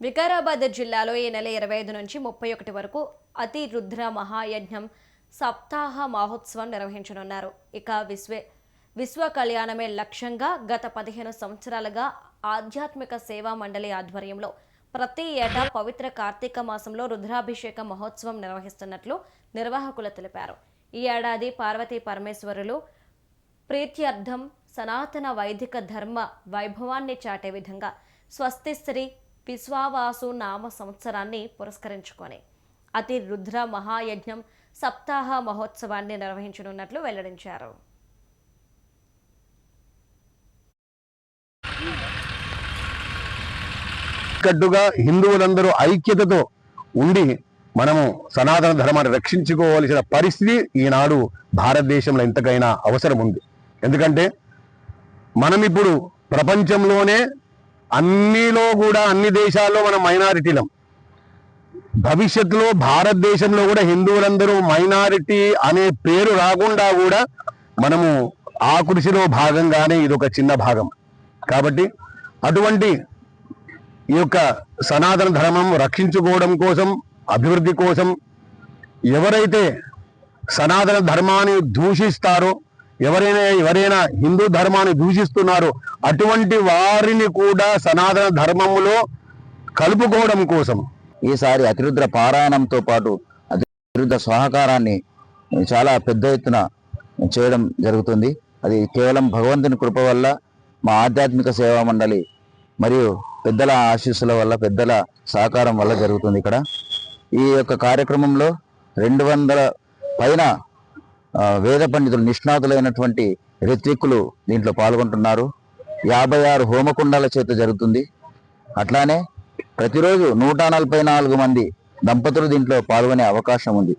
వికారాబాద్ జిల్లాలో ఈ నెల ఇరవై ఐదు నుంచి ముప్పై ఒకటి వరకు అతి రుద్ర మహాయజ్ఞం సప్తాహ మహోత్సవం నిర్వహించనున్నారు. ఇక విశ్వ విశ్వ కళ్యాణమే లక్ష్యంగా గత పదిహేను సంవత్సరాలుగా ఆధ్యాత్మిక సేవా మండలి ఆధ్వర్యంలో ప్రతి ఏటా పవిత్ర కార్తీక మాసంలో రుద్రాభిషేక మహోత్సవం నిర్వహిస్తున్నట్లు నిర్వాహకులు తెలిపారు. ఈ ఏడాది పార్వతీ పరమేశ్వరులు ప్రీత్యర్థం సనాతన వైదిక ధర్మ వైభవాన్ని చాటే విధంగా స్వస్తి శ్రీ విశ్వావాసు నామ సంవత్సరాన్ని పురస్కరించుకొని అతి రుద్ర మహాయజ్ఞం సప్తాహ మహోత్సవాన్ని నిర్వహించనున్నట్లు వెల్లడించారు. కట్టుగా హిందువులందరూ ఐక్యతతో ఉండి మనము సనాతన ధర్మాన్ని రక్షించుకోవాల్సిన పరిస్థితి ఈనాడు భారతదేశంలో ఎంతకైనా అవసరం ఉంది ఎందుకంటే మనం ఇప్పుడు ప్రపంచంలోనే అన్నిలో కూడా అన్ని దేశాల్లో మనం మైనారిటీలం. భవిష్యత్తులో భారతదేశంలో కూడా హిందువులందరూ మైనారిటీ అనే పేరు రాకుండా కూడా మనము ఆ కృషిలో భాగంగానే ఇది ఒక చిన్న భాగం. కాబట్టి అటువంటి ఈ యొక్క సనాతన ధర్మం రక్షించుకోవడం కోసం అభివృద్ధి కోసం ఎవరైతే సనాతన ధర్మాన్ని దూషిస్తారో ఎవరైనా ఎవరైనా హిందూ ధర్మాన్ని దూషిస్తున్నారో అటువంటి వారిని కూడా సనాతన ధర్మములో కలుపుకోవడం కోసం. ఈసారి అతిరుద్ర పారాయణంతో పాటు అతిరుద్ర సహకారాన్ని చాలా పెద్ద ఎత్తున చేయడం జరుగుతుంది. అది కేవలం భగవంతుని కృప వల్ల మా ఆధ్యాత్మిక సేవా మండలి మరియు పెద్దల ఆశీస్సుల వల్ల పెద్దల సహకారం వల్ల జరుగుతుంది ఇక్కడ. ఈ యొక్క కార్యక్రమంలో రెండు వందల పైన వేద పండితులు నిష్ణాతులైనటువంటి ఋత్విక్కులు దీంట్లో పాల్గొంటున్నారు. యాభై ఆరు హోమకుండాల చేత జరుగుతుంది. అట్లానే ప్రతిరోజు నూట నలభై నాలుగు మంది దంపతులు దీంట్లో పాల్గొనే అవకాశం ఉంది.